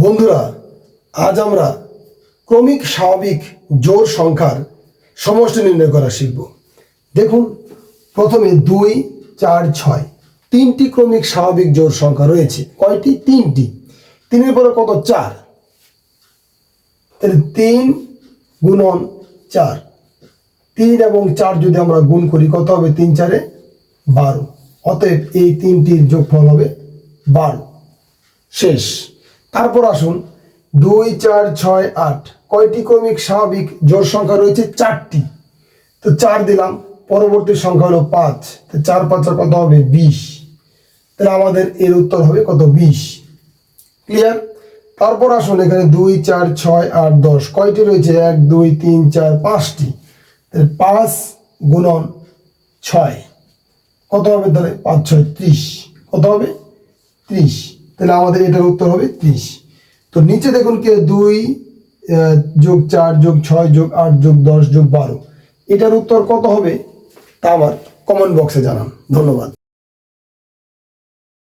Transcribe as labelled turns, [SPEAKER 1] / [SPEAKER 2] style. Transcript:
[SPEAKER 1] বন্ধুরা, আজ আমরা ক্রমিক স্বাভাবিক জোর সংখ্যার সমষ্টি নির্ণয় করা শিখব। দেখুন, প্রথমে দুই, চার, ছয়, তিনটি ক্রমিক স্বাভাবিক জোর সংখ্যা রয়েছে। কয়টি? তিনটি। তিনের পরে কত? চার। তাহলে তিন গুণন চার। তিন এবং চার যদি আমরা গুণ করি, কত হবে? তিন চারে বারো। অতএব এই তিনটির যোগফল হবে বারো। শেষ। তারপর আসুন, দুই, চার, ছয়, আট। কয়টি ক্রমিক স্বাভাবিক জোড় সংখ্যা রয়েছে? চারটি। তো চার দিলাম, পরবর্তী সংখ্যা হলো পাঁচ। তো চার, পাঁচা কত হবে? বিশ। তাহলে আমাদের এর উত্তর হবে কত? বিশ। ক্লিয়ার তারপর আসুন এখানে দুই, চার, ছয়, আট, দশ। কয়টি রয়েছে? এক, দুই, তিন, চার, পাঁচটি। তাহলে পাঁচ গুণন ছয়। কত হবে তাহলে? পাঁচ, ছয়, ত্রিশ। কত হবে? ত্রিশ। তাহলে আমাদের এটার উত্তর হবে ত্রিশ। তো নিচে দেখুন কি? দুই যোগ চার, যোগ ছয়, যোগ আট, যোগ দশ, যোগ বারো। এটার উত্তর কত হবে? তা আমার কমেন্ট বক্সে জানান। ধন্যবাদ।